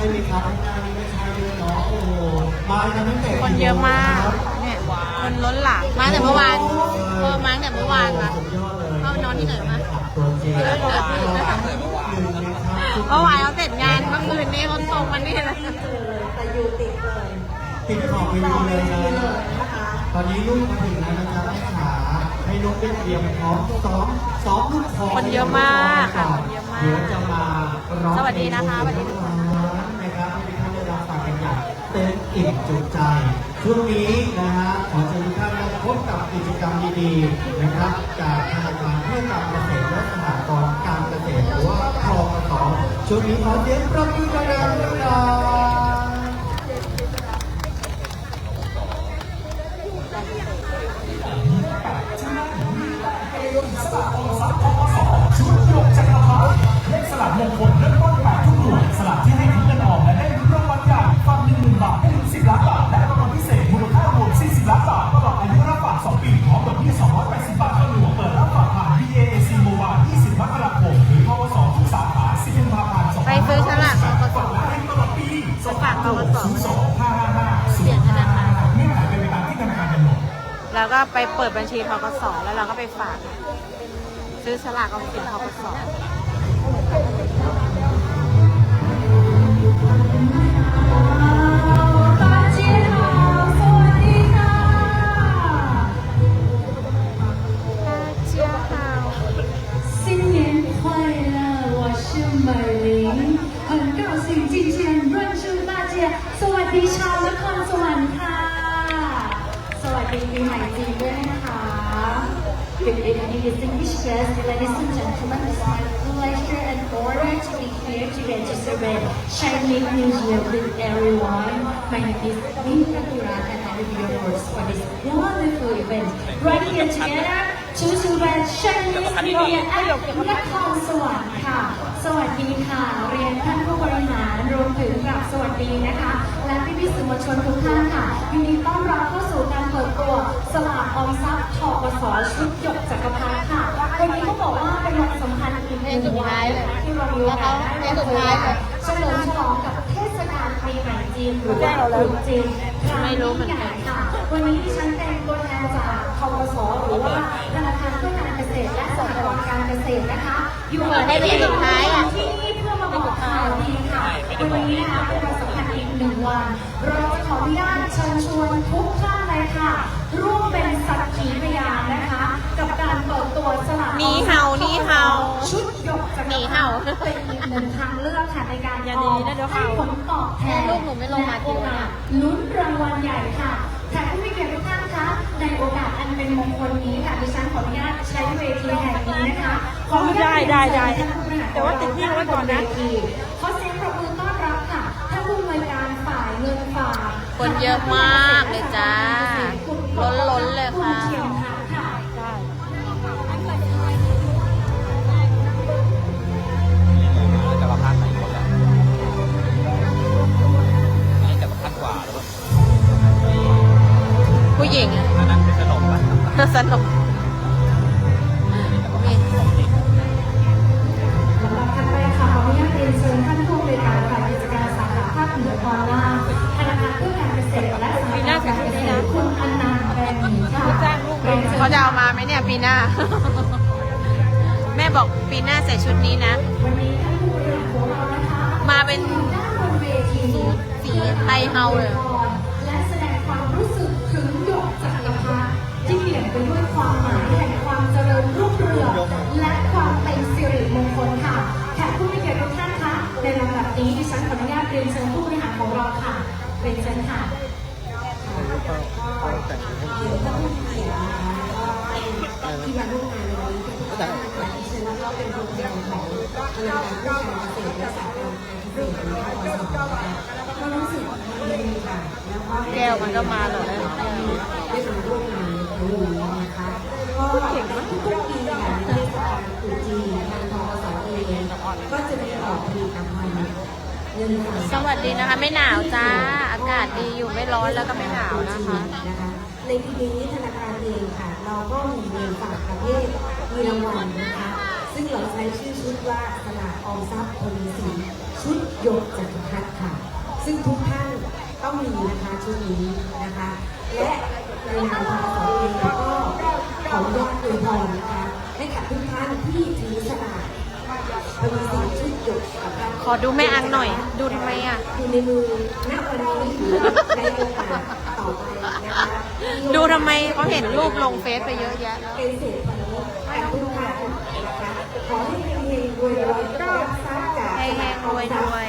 ช่ไหมครับข้างหน้านี้ไม่ใช่เลยเนาะโอ้โหมากันตั้งแต่คนเยอะมากครับเนี่ยคนล้นหลามมาแต่เมื่อวานเออมาตั้งแต่เมื่อวานมาสุดยอดเลยเข้านอนที่ไหนมาตัวจริงเยอะมากหนึ่งนะครับเมื่อวานเขาเสร็จงานเมื่อคืนนี้เขาตรงมานี่เลยแต่อยู่ติดเลยติดขอบไปต่อเลไปยเลยนะนะคะตอนนี้ลูกมาถึงแล้วนะครับแม่ขาให้ลูกได้เตรียมพร้อมซ้อมซ้อมลูกคอคนเยอะมากค่ะคนเยอะมากเดี๋ยวจะมาร้องสวัสดีนะคะสวัสดีทุกคน ช่วงนี้นะฮะขอเชิญทุกท่านมาพบกับกิจกรรมดีๆนะครับ จากธนาคารเพื่อการเกษตรและสหกรณ์การเกษตรหรือว่าครกสช่วงนี้ขอเสียงปรบมือดังๆด้วยนะเล แล้วก็ไปเปิดบัญชีทกสแล้วเราก็ไปฝาก ซื้อฉลากออมสินทกส 大家好，สวัสดีค่ะ เชียร์ฮาว 新年快乐，我是美玲，很高兴今天认识大家。สวัสดีชาวนครสวรรค์ค่ะ สวัส ดีปีใหม่จีนด้วยนะคะ Good evening, distinguished guests, ladies and gentlemen. It's my pleasure and honor to be here today to celebrate Chinese New Year with everyone. My name is Vinka Duran and I will be your host for this wonderful event. Right here together to celebrate Chinese New Year at นครสวรรค์ค่ะ สวัสดีค่ะ เรียนท่านผู้บริหารรวม ถึงกราบสวัสดีนะคะ และพี่พี่ๆสื่อมวลชนทุกท่านค่ะยินดีต้อนรับเข้าสู่การเปิดตัวสลากออมทรัพย์ทกสชุดหยกจักรพรรดิค่ะวันนี้ก็บอกว่าเป็นวันสำคัญอีกหนึ่งวันที่เรามีโอกาสได้เปิดตัวเฉลิมฉลองกับเทศกาลปีใหม่จีนหรือว่าตรุษจีนไม่รู้เหมือนกันค่ะวันนี้ดิฉันเป็นตัวแทนจากทกสหรือว่าธนาคารเพื่อการเกษตรและสหกรณ์การเกษตรนะคะ อยู่เปิดให้เป็นสุดท้ายอะที่นี่เพื่อมาบอกข่าวดีค่ะวันนี้นะคะเป็นวันสำคัญอีกหนึ่งวัน เราจะขออนุญาตเชิญชวนทุกท่านเลยค่ะ ร่วมเป็นสักขีพยานนะคะ กับการเปิดตัวสลากหนีเห่าหนีเห่าชุดหยกจักรพรรดิหนีเห่าเป็นอีกหนึ่งทางเลือกค่ะในการอย่าหนีนะเดี๋ยวเห่าให้ผลตอบแทนลูกหนูไม่ลงมาทีและโอวะกาสลุ้นรางวัลใหญ่ค่ะแขกผู้มีเกียรติทุกท่านคะในโอกาสอันเป็นมงคลนี้ค่ะดิฉันขออนุญาตใช้เวทีแห่งนี้นะคะขออนุญาตได้ได้ได้ท่านผู้บริหารแต่ว่าติดที่ไว้ก่อนนะ ขอเสียงปรบมือต้อนรับค่ะท่านผู้อำนวยการฝ่ายเงินฝาก คนเยอะมากเลยจ้า ล้นๆเลยค่ะณเทียมทัพค่ะ จักรพรรดิไหนหมดแล้วนี่จักรพรรดิกว่าหรือเปล่าผู้หญิงอันนั้นเป็นขนมปะสนุก ปีหน้า แม่บอกปีหน้าใส่ชุดนี้นะ มาเป็นด้านบนเวทีสีไทยเฮาเลยและแสดงความรู้สึกถึงหยกจักรพรรดิที่เปลี่ยนไปด้วยความหมายแห่งความเจริญรุ่งเรืองและความเป็นสิริมงคลค่ะแขกผู้มีเกียรติทุกท่านคะในลำดับนี้ดิฉันขออนุญาตเรียนเชิญผู้บริหารของเราค่ะเป็นเชิญค่ะ ที่มาร่วมงานในวันนี้เป็นผู้นำดิฉันก็เป็นตัวแทนของธนาคารเพื่อการเกษตรและสหกรณ์การเกษตรหรือทกสนะคะก็รู้สึกดีค่ะแล้วก็แก้วมันก็มาหรอกนะได้มาร่วมงานในครั้งนี้นะคะก็ทุกปีค่ะในเทศกาลตรุษจีนทางทกสเองก็จะมีออกผลิตภัณฑ์เงินฝากสวัสดีนะคะ ไม่หนาวจ้า อากาศดีอยู่ไม่ร้อนแล้วก็ไม่หนาวนะคะ ในปีนี้ธนาคารเองค่ะ เราก็มีเงินฝากประเภทมีรางวัลนะคะ ซึ่งเราใช้ชื่อชุดว่าสลากออมทรัพย์ทวีสินชุดหยกจักรพรรดิค่ะ ซึ่งทุกท่านต้องมีนะคะชุดนี้นะคะ และในนามทางสอนเองก็ขออนุญาตอวยพรนะคะให้กับทุกท่านที่ถือสลาก ทวีสินชุดหยกจักรพรรดิขอดูแม่อังหน่อย ดูทำไมอะอยู่ในมือณวันนี้หรือในโอกาสต่อไปนะคะดูทำไมเขาเห็นรูปลงเฟซไปเยอะแยะแล้วเป็นเศรษฐีแต่ทุกท่านนะคะขอให้เฮงๆรวยๆรับทรัพย์จากให้แห้งรวยด้วย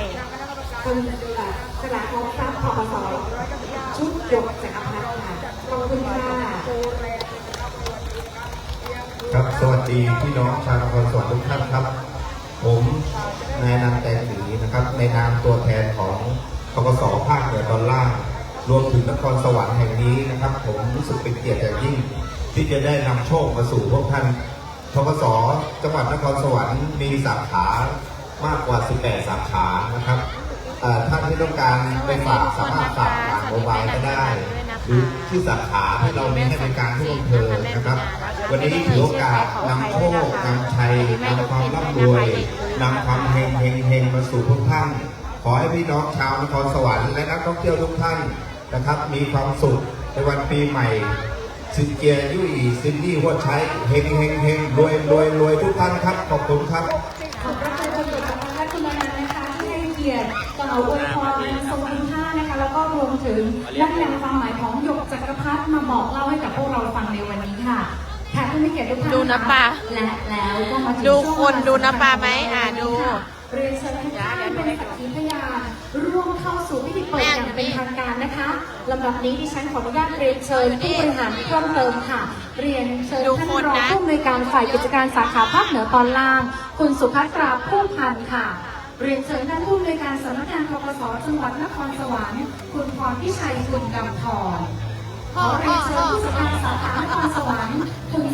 คนสลากของทรัพย์พกสชุดหยกจักรพรรดิค่ะขอบคุณค่ะครับสวัสดีพี่น้องชาวนครสวรรค์ทุกท่านครับ ผมนายนันแตงศรีนะครับ ในนามตัวแทนของทกสภาคเหนือตอนล่าง รวมถึงนครสวรรค์แห่งนี้นะครับ ผมรู้สึกเป็นเกียรติอย่างยิ่ง ที่จะได้นำโชคมาสู่พวกท่านทกสจังหวัดนครสวรรค์มีสาขามากกว่า 18 สาขานะครับท่านที่ต้องการไปฝากสามารถฝากผ่านโมบายก็ได้ หรือที่สาขาที่เรามีให้บริการทุกอำเภอนะครับ วันนี้ถือโอกาสนำโชคนำชัยนำความร่ำรวยนำความเฮงเฮงเฮงมาสู่ทุกท่าน ขอให้พี่น้องชาวนครสวรรค์และนักท่องเที่ยวทุกท่านนะครับ มีความสุขในวันปีใหม่ซินเจียยุ่ยซินนี่หัวใช้เฮงเฮงเฮงรวยรวยรวยทุกท่านครับ ขอบคุณครับ กียรติกล่าวอวยพรทรงคุณค่านะคะ แล้วก็รวมถึงและนำความหมายของหยกจักรพรรดิมาบอกเล่าให้กับพวกเราฟังในวันนี้ค่ะแขกผู้มีเกียรติทุกท่านดูนะปะและแล้วก็มาถึงดูช่วงคนดูนะปะไหมอะดูค่ะเรียนเชิญทุกท่านเป็นสักขีพยานร่วมเข้าสู่พิธีเปิดอย่างเป็นทางการนะคะลำดับนี้ดิฉันขออนุญาตเรียนเชิญผู้บริหารเพิ่มเติมค่ะ เรียนเชิญดูท่านคนรองนะผู้อำนวยการฝ่ายกิจการสาขาภาคเหนือตอนล่าง คุณสุภัตราผู้พันธ์ค่ะ เรียนเชิญท่านผู้อำนวยการสำนักงานปปสจังหวัดนครสวรรค์คุณพรพิชัยคุณกำธรขอเรียนเชิญผู้จัดการสาขานครสวรรค์คุณ